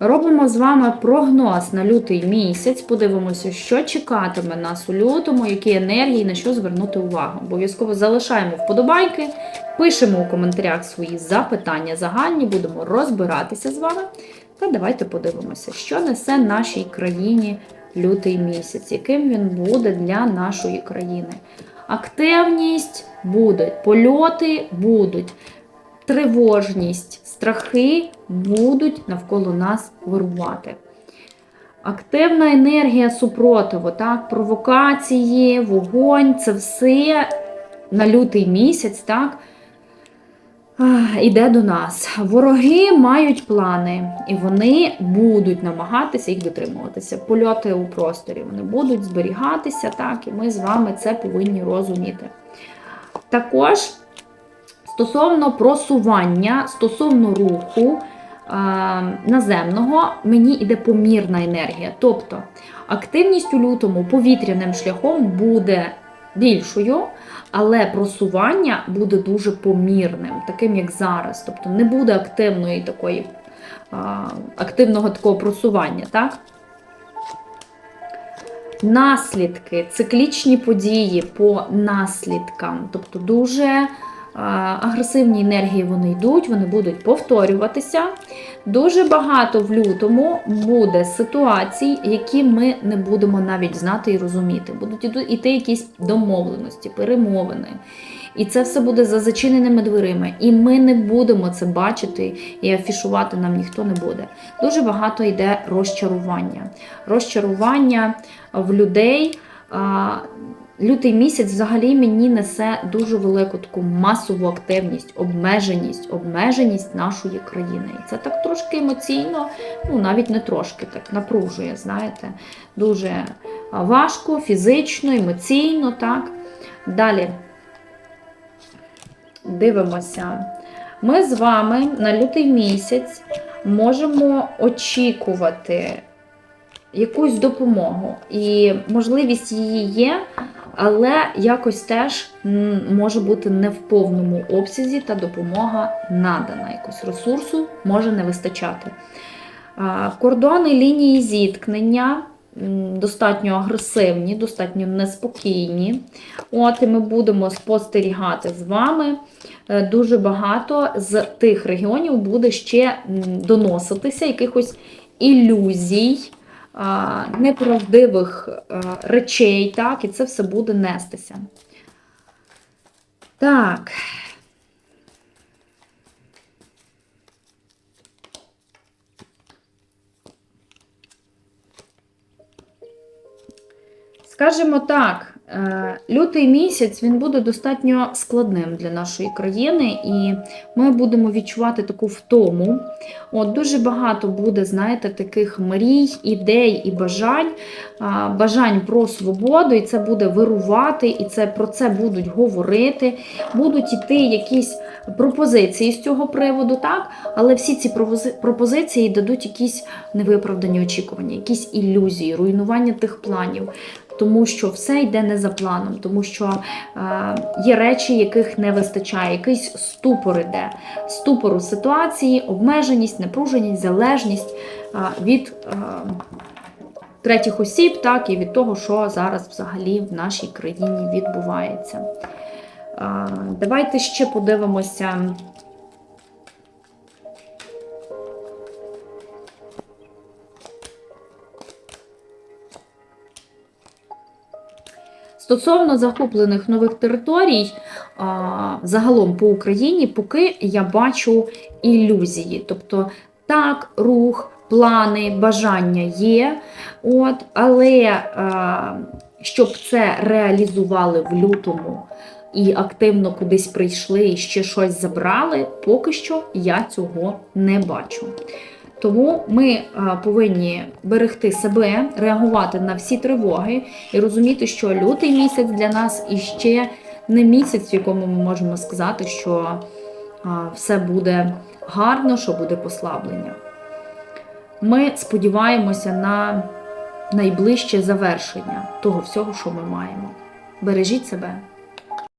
Робимо з вами прогноз на лютий місяць. Подивимося, що чекатиме нас у лютому, які енергії, на що звернути увагу. Обов'язково залишаємо вподобайки, пишемо у коментарях свої запитання загальні, будемо розбиратися з вами. Та давайте подивимося, що несе нашій країні лютий місяць, яким він буде для нашої країни. Активність будуть, польоти будуть, тривожність, страхи будуть навколо нас вирувати. Активна енергія супротиву, так, провокації, вогонь це все на лютий місяць, так, іде до нас. Вороги мають плани, і вони будуть намагатися їх дотримуватися. Польоти у просторі вони будуть зберігатися, так, і ми з вами це повинні розуміти. Також стосовно просування, стосовно руху а, наземного, мені йде помірна енергія. Тобто активність у лютому повітряним шляхом буде більшою, але просування буде дуже помірним, таким як зараз. Тобто не буде активної такої, а, активного такого просування. так? Наслідки, циклічні події по наслідкам, тобто дуже агресивні енергії вони йдуть, вони будуть повторюватися. Дуже багато в лютому буде ситуацій, які ми не будемо навіть знати і розуміти. Будуть іти якісь домовленості, перемовини. І це все буде за зачиненими дверима. І ми не будемо це бачити і афішувати нам ніхто не буде. Дуже багато йде розчарування. Розчарування в людей. Лютий місяць взагалі мені несе дуже велику таку масову активність, обмеженість, обмеженість нашої країни. І це так трошки емоційно, ну навіть не трошки так напружує, знаєте, дуже важко, фізично, емоційно, так. Далі дивимося. Ми з вами на лютий місяць можемо очікувати якусь допомогу. І можливість її є, але якось теж може бути не в повному обсязі та допомога надана. Якось ресурсу може не вистачати. Кордони лінії зіткнення достатньо агресивні, достатньо неспокійні. От і ми будемо спостерігати з вами. Е, Дуже багато з тих регіонів буде ще доноситися якихось ілюзій, неправдивих е, речей, так, і це все буде нестися. Так. Скажімо так, лютий місяць він буде достатньо складним для нашої країни, і ми будемо відчувати таку втому. От Дуже багато буде, знаєте, таких мрій, ідей і бажань, бажань про свободу, і це буде вирувати, і це про це будуть говорити. Будуть іти якісь пропозиції з цього приводу, так? але всі ці пропозиції дадуть якісь невиправдані очікування, якісь ілюзії, руйнування тих планів. Тому що все йде не за планом, тому що е, є речі, яких не вистачає, якийсь ступор іде. Ступор у ситуації, обмеженість, напруженість, залежність е, від е, третіх осіб, так і від того, що зараз взагалі в нашій країні відбувається. Е, давайте ще подивимося. Стосовно захоплених нових територій, а, загалом по Україні, поки я бачу ілюзії. Тобто, так, рух, плани, бажання є, от, але а, щоб це реалізували в лютому і активно кудись прийшли і ще щось забрали, поки що я цього не бачу. Тому ми повинні берегти себе, реагувати на всі тривоги і розуміти, що лютий місяць для нас іще не місяць, в якому ми можемо сказати, що все буде гарно, що буде послаблення. Ми сподіваємося на найближче завершення того всього, що ми маємо. Бережіть себе.